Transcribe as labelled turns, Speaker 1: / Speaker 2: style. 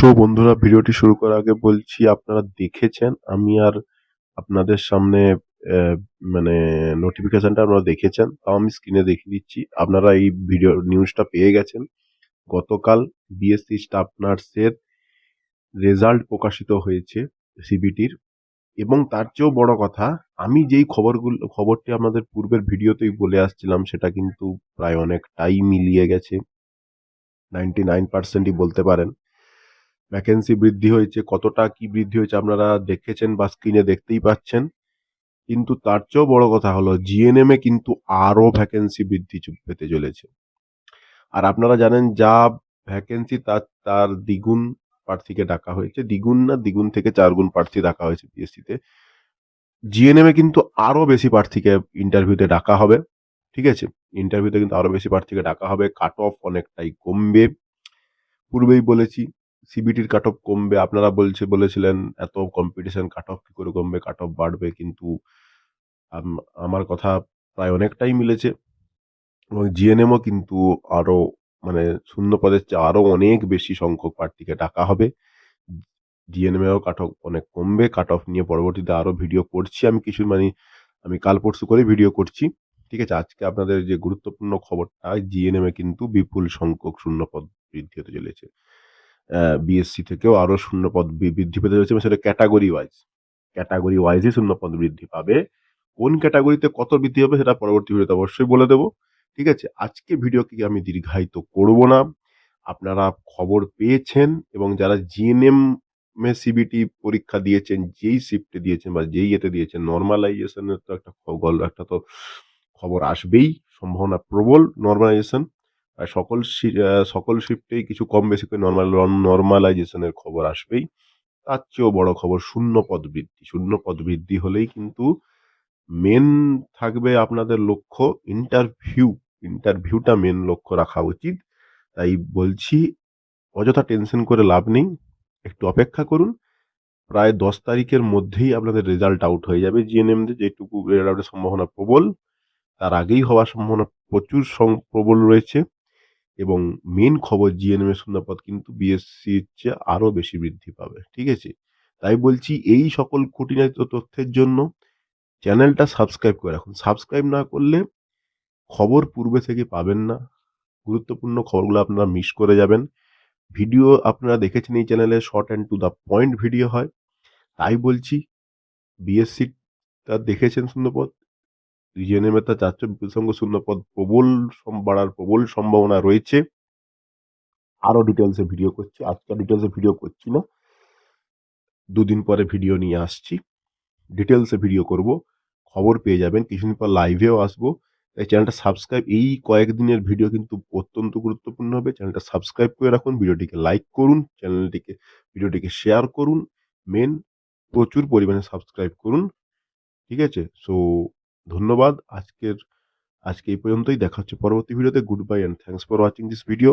Speaker 1: So বন্ধুরা, ভিডিওটি শুরু করার আগে বলছি, আপনারা দেখেছেন, আমি আর আপনাদের সামনে মানে নোটিফিকেশনটা আপনারা দেখেছেন, তাও আমি স্ক্রিনে দেখিয়ে দিচ্ছি। আপনারা এই ভিডিও নিউজটা পেয়ে গেছেন। গতকাল বিএসসি স্টাফ নার্সের রেজাল্ট প্রকাশিত হয়েছে সিবিটির এবং তার চেয়েও বড় কথা, আমি যেই খবরগুলো, খবরটি আপনাদের পূর্বের ভিডিওতেই বলে আসছিলাম, সেটা কিন্তু প্রায় অনেকটাই মিলিয়ে গেছে। নাইনটি নাইন পার্সেন্টই বলতে পারেন। ভ্যাকেন্সি বৃদ্ধি হয়েছে, কতটা কি বৃদ্ধি হয়েছে আপনারা দেখেছেন বা স্ক্রিনে দেখতেই পাচ্ছেন। কিন্তু তার চেয়েও বড় কথা হলো জিএনএম এ কিন্তু আরও ভ্যাকেন্সি বৃদ্ধি পেতে চলেছে। আর আপনারা জানেন যা ভ্যাকেন্সি তার তার দ্বিগুণ প্রার্থীকে ডাকা হয়েছে, দ্বিগুণ না, দ্বিগুণ থেকে চারগুণ প্রার্থী ডাকা হয়েছে পিএসসিতে জিএনএম কিন্তু আরও বেশি প্রার্থীকে ইন্টারভিউতে ডাকা হবে, ঠিক আছে? ইন্টারভিউতে কিন্তু আরও বেশি প্রার্থীকে ডাকা হবে কাট অফ অনেকটাই কমবে। পূর্বেই বলেছি সিবিটির কাট অফ কমবে। আপনারা বলছে, বলেছিলেন, এত কম্পিটিশন কাট অফ কি করে কমবে? কাট অফ বাড়বে, কিন্তু আমার কথা প্রায় অনেকটাই মিলেছে। এবং জিএনএমও কিন্তু আরও মানে শূন্য পদের চেয়ে আরও অনেক বেশি সংখ্যক প্রার্থীকে ডাকা হবে। জিএনএম এও কাট অফ অনেক কমবে। কাট অফ নিয়ে পরবর্তীতে আরও ভিডিও করছি আমি কিছু মানে আমি কাল পরশু করে ভিডিও করছি। ঠিক আছে, আজকে আপনাদের যে গুরুত্বপূর্ণ খবরটা জিএনএম কিন্তু বিপুল সংখ্যক শূন্য পদ বৃদ্ধি হতে চলেছে। বিএসসি থেকেও আরও শূন্য পদ বৃদ্ধি পেতে চলেছে এবং সেটা ক্যাটাগরি ওয়াইজ ক্যাটাগরি ওয়াইজই শূন্য পদ বৃদ্ধি পাবে। কোন ক্যাটাগরিতে কত বৃদ্ধি হবে সেটা পরবর্তী ভিডিওতে অবশ্যই বলে দেবো। ঠিক আছে? আজকে ভিডিওকে আমি দীর্ঘায়িত করব না। আপনারা খবর পেয়েছেন এবং যারা জিএনএম সিবিটি পরীক্ষা দিয়েছেন, যেই শিফটে দিয়েছেন বা যেই এতে দিয়েছেন নর্মালাইজেশনের তো একটা খবর একটা তো খবর আসবেই, সম্ভাবনা প্রবল নর্মালাইজেশন প্রায় সকল সকল শিফটেই কিছু কম বেশি করে নর্মাল নর্মালাইজেশনের খবর আসবেই। তার চেয়েও বড় খবর শূন্য পদ বৃদ্ধি। শূন্য পদ বৃদ্ধি হলেই কিন্তু মেন থাকবে আপনাদের লক্ষ্য ইন্টারভিউ ইন্টারভিউটা মেন লক্ষ্য রাখা উচিত। তাই বলছি, অযথা টেনশন করে লাভ নেই। একটু অপেক্ষা করুন। প্রায় দশ তারিখের মধ্যেই আপনাদের রেজাল্ট আউট হয়ে যাবে। জিএনএম যেটুকু রেজাল্টের সম্ভাবনা প্রবল, তার আগেই হওয়ার সম্ভাবনা প্রচুর প্রবল রয়েছে। এবং মেন খবর জিএনএম এর শূন্যপদ কিন্তু বিএসসির চেয়ে আরও বেশি বৃদ্ধি পাবে, ঠিক আছে? তাই বলছি এই সকল খুঁটিনাটি তথ্যের জন্য চ্যানেলটা সাবস্ক্রাইব করে রাখুন। সাবস্ক্রাইব না করলে খবর পূর্বে থেকে পাবেন না। গুরুত্বপূর্ণ খবরগুলো আপনারা মিস করে যাবেন। ভিডিও আপনারা দেখেছেন এই চ্যানেলে short and to the point video হয়। তাই বলছি বিএসসি তা দেখেছেন শূন্যপদ জিএনএম এর তা চারশো বিপুল শূন্যপদ প্রবল বাড়ার প্রবল সম্ভাবনা রয়েছে। আরও ডিটেলসে ভিডিও করছি আজকে ডিটেলসে ভিডিও করছি না। দুদিন পরে ভিডিও নিয়ে আসছি। ডিটেলসে ভিডিও করব, খবর পেয়ে যাবেন, কিছুদিন পর লাইভেও আসব। তাই চ্যানেলটা সাবস্ক্রাইব এই কয়েকদিনের ভিডিও কিন্তু অত্যন্ত গুরুত্বপূর্ণ হবে। চ্যানেলটা সাবস্ক্রাইব করে রাখুন ভিডিওটিকে লাইক করুন চ্যানেলটিকে ভিডিওটিকে শেয়ার করুন। মেন প্রচুর পরিমাণে সাবস্ক্রাইব করুন। ঠিক আছে? সো ধন্যবাদ। আজকের, আজকে এই পর্যন্তই। দেখা হচ্ছে পরবর্তী ভিডিওতে। Good bye and thanks for watching this video